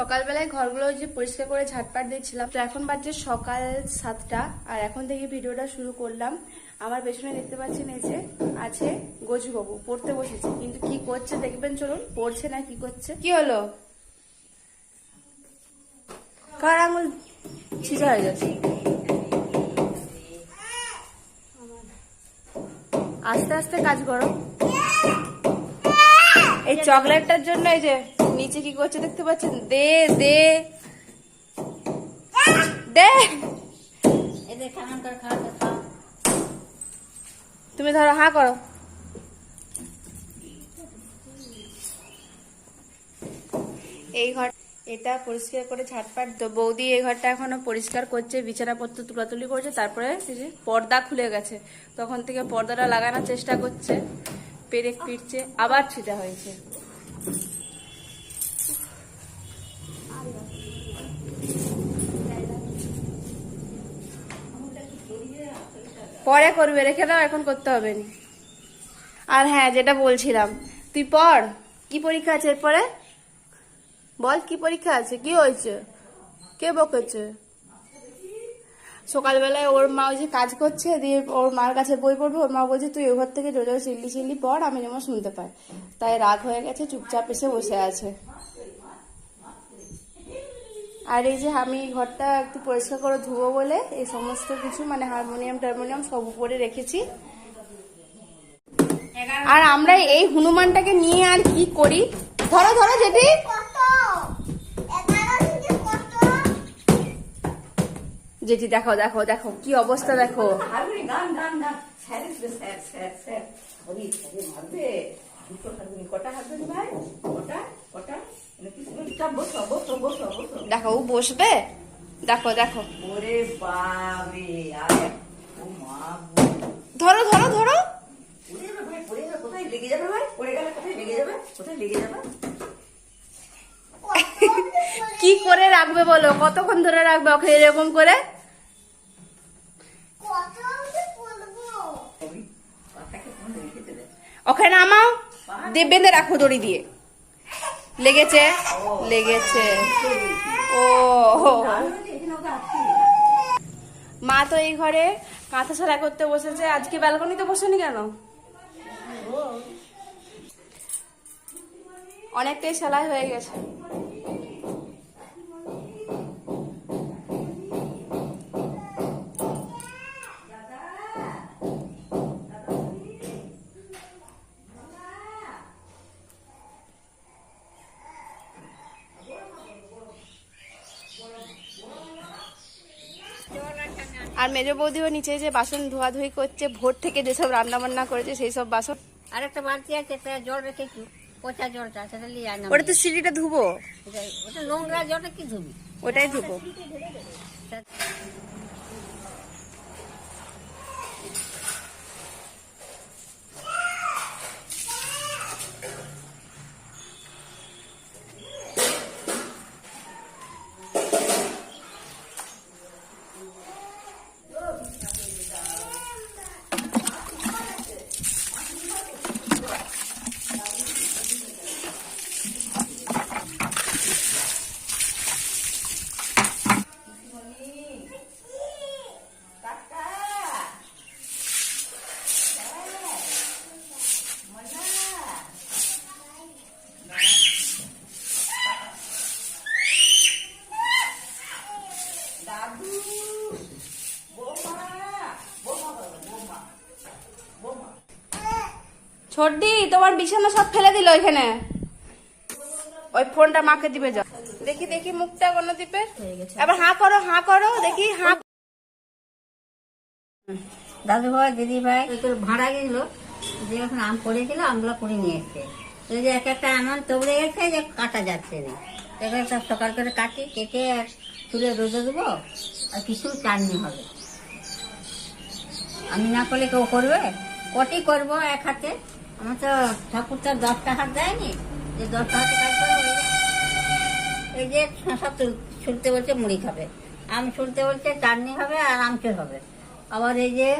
সকালবেলায় ঘরগুলো যে পরিষ্কার করে ঝাটপাট দিচ্ছিলাম। তো এখন বাজছে সকাল সাতটা আর এখন থেকে ভিডিওটা শুরু করলাম। আমার পেছনে দেখতে পাচ্ছেন এই যে আছে গজুবাবু পড়তে বসেছে। কিন্তু কি করছে দেখবেন চলুন পড়ছে না কি করছে? কি হলো? কার আঙুল ছিঁচা হয়ে গেছে? আস্তে আস্তে কাজ করো। এই চকলেটটার জন্য এই যে নিচে কি করছে দেখতে পাচ্ছেন? দে দে। দে। তুমি ধরো হা করো। এই ঘর এটা পরিষ্কার করে ঝাটপাট বৌদি এই ঘরটা এখনও পরিষ্কার করছে বিছানাপত্র তুলাতুলি করছে তারপরে পর্দা খুলে গেছে। তখন থেকে পর্দাটা লাগানোর চেষ্টা করছে পেরেক পিটছে আবার ছিটা হয়েছে। পরে করবে, রেখে দাও, এখন করতে হবে না। আর হ্যাঁ যেটা বলছিলাম, তুই পড়, কি পরীক্ষা আছে এরপরে? বল, কি পরীক্ষা আছে? কি হয়েছে? কে বকেছে? সকালবেলায় ওর মা ওই যে কাজ করছে, দিয়ে ওর মার কাছে বই পড়বে, ওর মা বলছে, তুই ওই ঘর থেকে জোরে চিল্লি চিল্লি পড়, আমি যেমন শুনতে পাই। তাই রাগ হয়ে গেছে, চুপচাপ এসে বসে আছে। আর এই যে আমি ঘরটা একটু পরিষ্কার করে ধুবো বলে এই সমস্ত কিছু মানে হারমোনিয়াম টারমোনিয়াম সব উপরে রেখেছি। আর আমরা এই হনুমানটাকে নিয়ে আর কি করি? ধরো ধরো যেটি যেটি দেখো দেখো দেখো, কি অবস্থা, দেখো। কটা ভাই? কটা? কটা? বসো বসো দেখো ও বসবে? দেখো দেখো। ওরে বাবে আরে ও মা ধরো ধরো ধরো। পড়ে যাবে ভাই পড়ে যাবে। কোথায় লেগে যাবে ভাই? পড়ে গেলে কোথায় লেগে যাবে? কোথায় লেগে যাবে? কি করে রাখবে বলো? কতক্ষণ ধরে রাখবে ওকে এরকম করে? ওখানে দিয়ে বেঁধে রাখো দড়ি দিয়ে। লেগেছে? লেগেছে। ও। মা তো এই ঘরে কাঁথা সেলাই করতে বসেছে। আজকে ব্যালকনিতে বসেনি কেন? অনেকটাই সেলাই হয়ে গেছে। আর মেজ বৌদিও নিচে যে বাসন ধোয়াধুয়ি করছে ভোর থেকে যেসব রান্নাবান্না করেছে সেই সব বাসন। আর একটা বালতি আছে জল রেখেছি পচা জলটা সেটা নিয়ে ওটা তো সিঁড়িটা ধুবো? ওটা নোংরা জলটা কি ধুবি? ওটাই ধুবো। ছোটদি তোমার বিছানা সব ফেলে দিল ওইখানে। ওই ফোনটা মাকে দিবে যাও দেখি দেখি মুখটা কোনো দিবে এবার হাঁ করো হাঁ করো দেখি হাঁ। দাদু ভাই দিদি ভাই তোর ভাড়া গেছিল যে এখন আম পড়েছিল আমগুলো করে নিয়ে এসছে। তো যে এক একটা এমন তবড়ে গেছে যে কাটা যাচ্ছে না। এবার একটা সকাল করে কাটি কেটে আর তুলে রোদে দেবো আর কিছু চাটনি হবে। আমি না করলে কেউ করবে? কটি করব এক হাতে? আমার তো ঠাকুর তো দশটা হাত দেয়নি। যে কাজ করব এই যে- শশা ছুলতে বলছে মুড়ি খাবে। আম ছুলতে বলছে, চাটনি হবে আর আমচুর হবে। আবার এই যে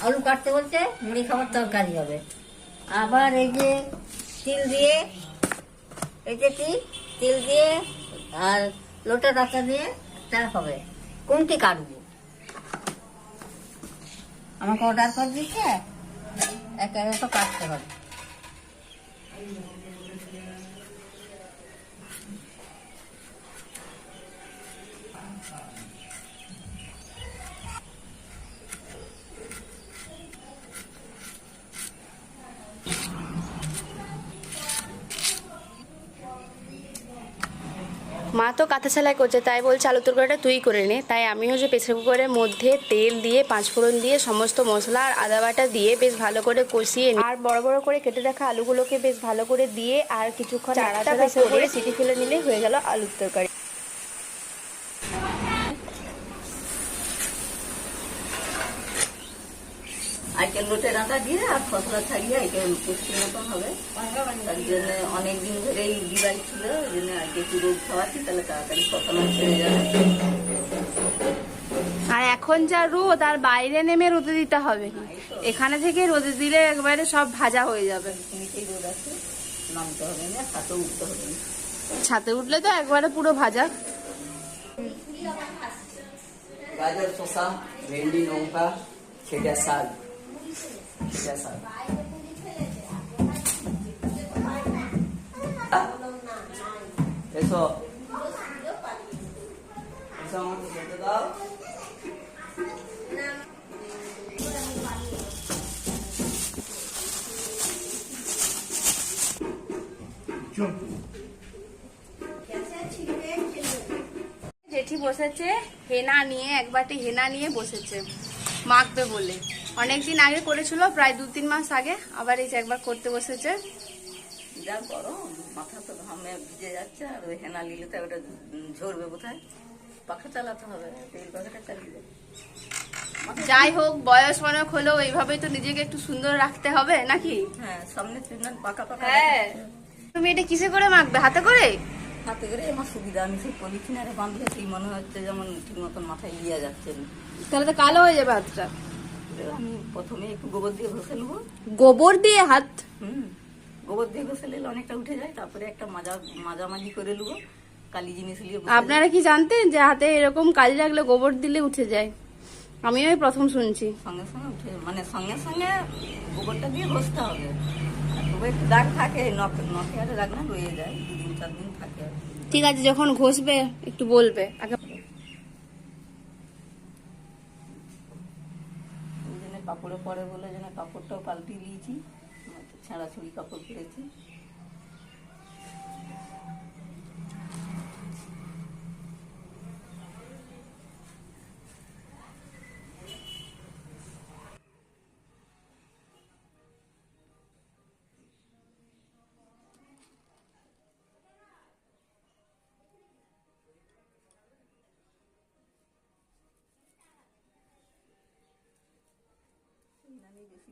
আলু কাটতে বলছে, মুড়ি খাবার তরকারি হবে। আবার এই যে তিল দিয়ে এই যে তিল তিল দিয়ে আর লোটা ডাটা দিয়ে একটা হবে। কোনটি কাটবো। আমাকে অর্ডার করে দিচ্ছে একেবারে তো কাটতে হবে। মা তো কাঁথা সেলাই করছে তাই বলছে আলু তরকারিটা তুই করে নে তাই আমি হচ্ছে প্রেসার কুকারের মধ্যে তেল দিয়ে পাঁচফোড়ন দিয়ে সমস্ত মশলা আর আদা বাটা দিয়ে বেশ ভালো করে কষিয়ে নিই। আর বড় বড় করে কেটে রাখা আলুগুলোকে বেশ ভালো করে দিয়ে আর কিছুক্ষণ আড়াটা প্রেসার করে সিটি ফেলে নিলেই হয়ে গেল আলুর তরকারি আইকেল লোটে রাঁধা দিয়ে আর খসলা ছাড়িয়ে আইকেল পুষ্টি মতন হবে। তার জন্য অনেক দিন ধরেই দিবাই ছিল ওই জন্য আজকে একটু রোদ খাওয়াচ্ছি তাহলে তাড়াতাড়ি খসলা ছেড়ে যাবে। আর এখন যা রোদ আর বাইরে নেমে রোদে দিতে হবে এখানে থেকে রোদে দিলে একবারে সব ভাজা হয়ে যাবে। রোদ আছে নামতে হবে না হাতে উঠতে হবে না। ছাতে উঠলে তো একবারে পুরো ভাজা। গাজর শসা ভেন্ডি লঙ্কা খেজা শাক। এসো। এসো আমাকে খেতে দাও। জেঠি বসেছে হেনা নিয়ে এক বাটি হেনা নিয়ে বসেছে। মাখবে বলে। অনেকদিন আগে করেছিল প্রায় দু তিন মাস আগে আবার এই যে একবার করতে বসেছে। যা গরম মাথা তো ঘামে ভিজে যাচ্ছে আর ওই হেনা নিলে তো ওটা ঝরবে কোথায় পাখা চালাতে হবে তেল পাখাটা চালিয়ে যাই হোক বয়স অনেক হলেও এইভাবেই তো নিজেকে একটু সুন্দর রাখতে হবে নাকি? হ্যাঁ সামনে পাকা পাকা হ্যাঁ। তুমি এটা কিসে করে মাখবে হাতে করে? হাতে করে আমার সুবিধা আমি সেই পলিথিনারে বাঁধলে সেই মনে হচ্ছে যেমন ঠিক মতন মাথায় ইয়ে যাচ্ছে না। তাহলে তো কালো হয়ে যাবে হাতটা। আমি প্রথমে একটু গোবর দিয়ে ঘষে নেব। গোবর দিয়ে হাত? হুম গোবর দিয়ে ঘষে নিলে অনেকটা উঠে যায় তারপরে একটা মাজা মাজামাজি করে নেব কালি জিনিস নিয়ে আপনারা কি জানতেন যে হাতে এরকম কালি লাগলে গোবর দিলে উঠে যায়? আমিও এই প্রথম শুনছি। সঙ্গে সঙ্গে উঠে মানে সঙ্গে সঙ্গে গোবরটা দিয়ে ঘষতে হবে। আর একটু দাগ থাকে নখ নখে আরে দাগ না রয়ে যায়। চার দিন থাকে। ঠিক আছে যখন ঘষবে একটু বলবে। আগে কাপড়ে পরে বলে যেন কাপড়টাও পাল্টে দিয়েছি। ছেঁড়াছুড়ি কাপড় পরেছি।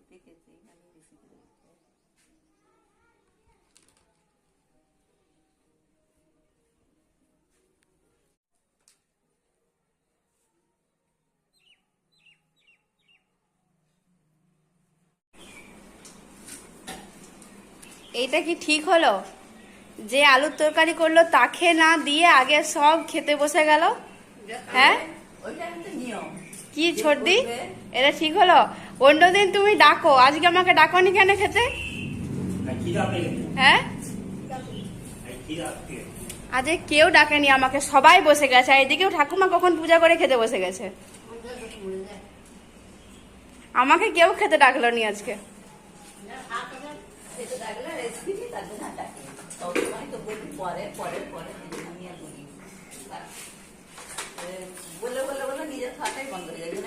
পেকেছি এইটা কি ঠিক হলো? যে আলুর তরকারি করল তাকে না দিয়ে আগে সব খেতে বসে গেল? হ্যাঁ? ওইটা নিয়ম। কি ছর্দি? এটা ঠিক হলো? অন্যদিন তুমি ডাকো। আজকে আমাকে ডাকনি কেন খেতে? হ্যাঁ? আজকে কেউ ডাকেনি আমাকে সবাই বসে গেছে। এদিকেও ঠাকুমা কখন পূজা করে খেতে বসে গেছে। আমাকে কেউ খেতে ডাকলো নি আজকে ডাকি পরে পরে পরে এই জন্য আমি আর বলি না। এ, বলে বলে বলে নিজের খাওয়াটাই বন্ধ হয়ে যায় এই জন্য কাকুর না কিছু বলে আজ যাই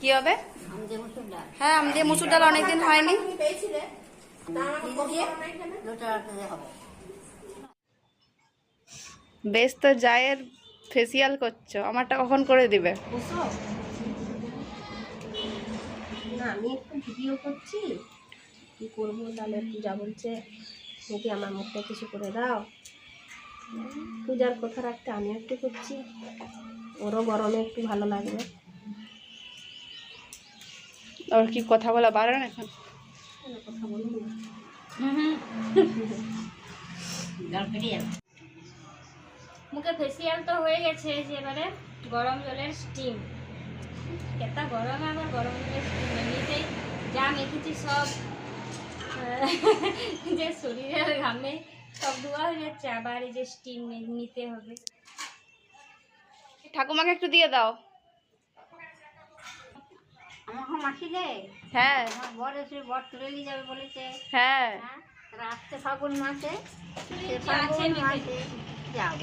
কি হবে? যে হ্যাঁ আমি যে মুসুর ডাল অনেকদিন হয়নি। বেশ তো জায়ের ফেসিয়াল করছ, আমারটা কখন করে দিবে? আমি একটু ভিডিও করছি। কি করব? তাহলে পূজা বলছে নাকি আমার মুখটা কিছু করে দাও। পূজার কথা রাখতে আমি একটু করছি। ওরও গরমে একটু ভালো লাগবে। ওর কি কথা বলা বারণ এখন? কথা বলুন জল পেরিয়ে যাবে মুখে ফেসিয়াল তো হয়ে গেছে যে এবারে গরম জলের স্টিম কেতা গরমে আবার গরম জলের স্টিম এমনিতেই যা মেখেছি সব যে শরীরের ঘামে। সব ধোয়া হয়ে যাচ্ছে আবার এই যে স্টিম নিতে হবে। ঠাকুমাকে একটু দিয়ে দাও। আমার মাসি রে হ্যাঁ। বর এসে বর তুলে নিয়ে যাবে বলেছে। হ্যাঁ। হ্যাঁ? রাত্রে ফাগুন মাসে। ফাগুন যাব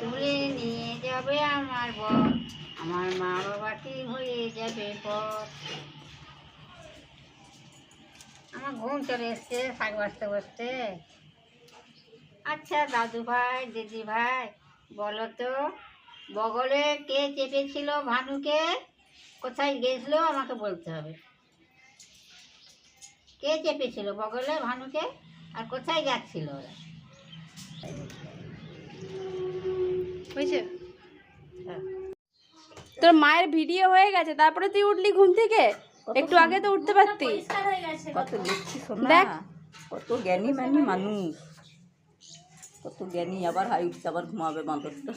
তুলে নিয়ে যাবে আমার বর। আমার মা বাবাটি হয়ে যাবে পর আমার ঘুম চলে এসছে শাক বাঁচতে বসতে। আচ্ছা দাদু ভাই দিদি ভাই বলো তো বগলে কে চেপেছিল ভানুকে? কোথায় গেছিল? আমাকে বলতে হবে। কে চেপেছিল বগলে ভানুকে? আর কোথায় যাচ্ছিল ওরা? বুঝছে হ্যাঁ। তোর মায়ের ভিডিও হয়ে গেছে তারপরে তুই উঠলি ঘুম থেকে? একটু আগে তো উঠতে পারতি। কত লিখছি দেখ। শোনা কত জ্ঞানী ম্যানী মানুষ। কত জ্ঞানী আবার হাই উঠছে আবার ঘুমাবে বাঁদরটা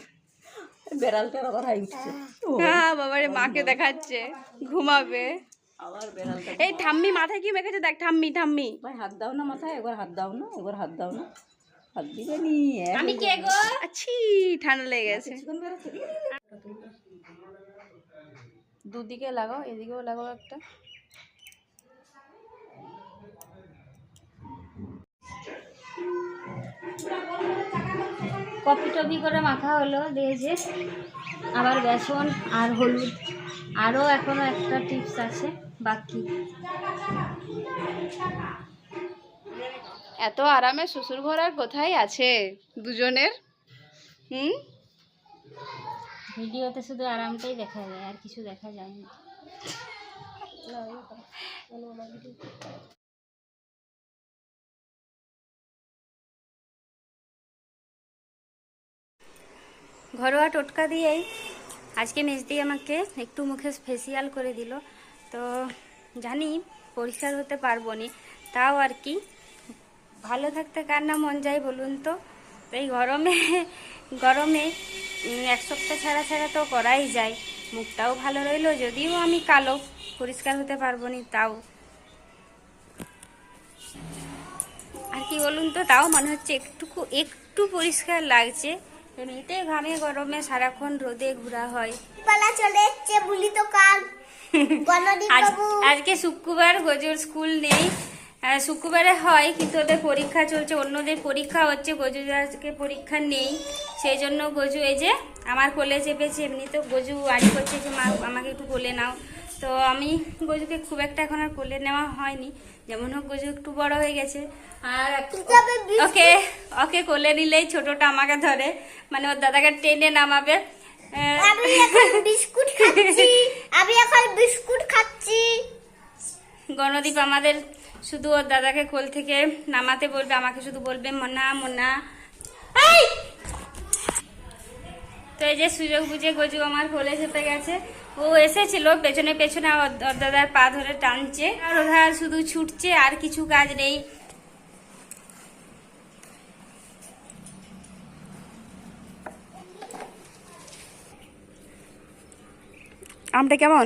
বেড়ালটার আবার হাই উঠছে। হ্যাঁ বাবারে মাকে দেখাচ্ছে ঘুমাবে। আবার বেড়ালটা এই ঠাম্মি মাথায় কি মেখেছে দেখ ঠাম্মি ঠাম্মি। ভাই হাত দাও না মাথায় একবার হাত দাও না একবার হাত দাও না। হাত দিবে নি আমি কে গো? আছি ঠান্ডা লেগে গেছে। দুদিকে লাগাও, এদিকেও লাগাও একটা। কপি টপি করে মাখা হলো দিয়েছে আবার বেসন আর হলুদ। আরও এখনও একটা টিপস আছে, বাকি। এত আরামে শ্বশুর ঘর আর কোথায় আছে দুজনের? হুম? ভিডিওতে শুধু আরামটাই দেখা যায়, আর কিছু দেখা যায় না। ঘরোয়া টোটকা দিয়েই আজকে মেজদি আমাকে একটু মুখে ফেসিয়াল করে দিল। তো জানি পরিষ্কার হতে পারব নি, তাও আর কি। ভালো থাকতে কার না মন যায় বলুন তো? এই গরমে গরমে এক সপ্তাহ ছাড়া ছাড়া তো করাই যায়। মুখটাও ভালো রইল যদিও আমি কালো। পরিষ্কার হতে পারব নি তাও। আর কি বলুন তো তাও মনে হচ্ছে একটুকু একটু পরিষ্কার লাগছে। এমনিতে ঘামে গরমে সারাক্ষণ রোদে ঘোরা হয়। পালা চলে এসছে বলি তো কাল। আজকে শুক্রবার গজুর স্কুল নেই। শুক্রবারে হয় কিন্তু ওদের পরীক্ষা চলছে অন্যদের পরীক্ষা হচ্ছে গজুর আজকে পরীক্ষা নেই। সেই জন্য গজু এই যে আমার কোলে চেপেছে এমনি তো গজু আড়ি করছে যে মা আমাকে একটু কোলে নাও। তো আমি গজুকে খুব একটা এখন আর কোলে নেওয়া হয়নি। যেমন হোক গজু একটু বড় হয়ে গেছে। আর ওকে ওকে কোলে নিলেই ছোটটা আমাকে ধরে। মানে ওর দাদাকে টেনে নামাবে। আমি এখন বিস্কুট খাচ্ছি। আমি এখন বিস্কুট খাচ্ছি। গণদীপ আমাদের শুধু ওর দাদাকে কোল থেকে নামাতে বলবে, আমাকে শুধু বলবে, মনা মনা! তো এই যে সুযোগ বুঝে গজু আমার কোলে চেপে গেছে। ও এসেছিল, পেছনে পেছনে ওর দাদার পা ধরে টানছে। আর ওরা শুধু ছুটছে, আর কিছু কাজ নেই। আমটা কেমন?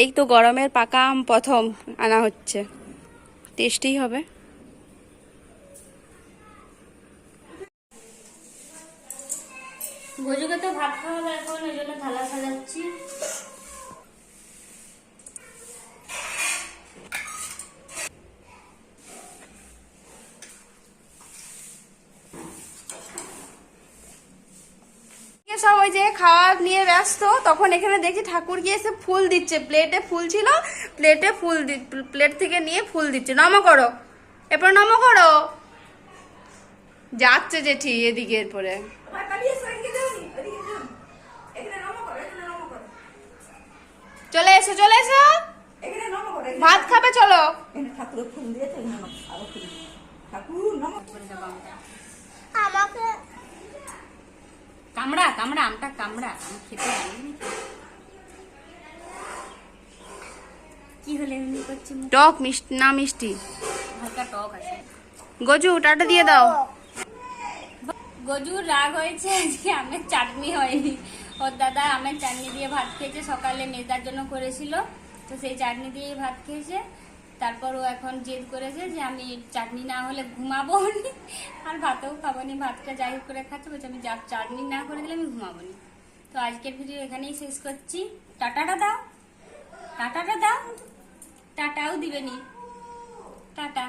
এই তো গরমের পাকা আম প্রথম আনা হচ্ছে। টেস্টি হবে। ভোজকে তো ভাত খাওয়া এখন ওই জন্য থালা সাজাচ্ছি সব ওই যে খাওয়া নিয়ে ব্যস্ত তখন এখানে দেখি ঠাকুর গিয়ে এসে ফুল দিচ্ছে। প্লেটে ফুল ছিল প্লেটে ফুল দি প্লেট থেকে নিয়ে ফুল দিচ্ছে। নমো করো। এরপর নমো করো। যাচ্ছে জেঠি এদিকে এরপরে। চলে এসো চলে এসো। ভাত খাবে চলো। ফুল। ঠাকুর আমাকে কামড়া কামড়া আমটা কামড়া। আমি খেতে কি হলে এমনি করছি টক মিষ্টি না মিষ্টি। হালকা টক আছে। গজু টাটা দিয়ে দাও। গজুর রাগ হয়েছে আজকে আমের চাটনি হয়নি। ওর দাদা আমের চাটনি দিয়ে ভাত খেয়েছে সকালে মেজার জন্য করেছিল। তো সেই চাটনি দিয়েই ভাত খেয়েছে। তারপর ও এখন জেদ করেছে যে আমি চাটনি না হলে ঘুমাবো নি। আর ভাতেও খাব নি, ভাতটা যাই হোক করে খাচ্ছে, বলছে আমি যা চাটনি না করে দিলে আমি ঘুমাবো নি। তো আজকের ভিডিও এখানেই শেষ করছি। টাটাটা দাও। টাটাটা দাও। টাটাও দিবেনি টাটা।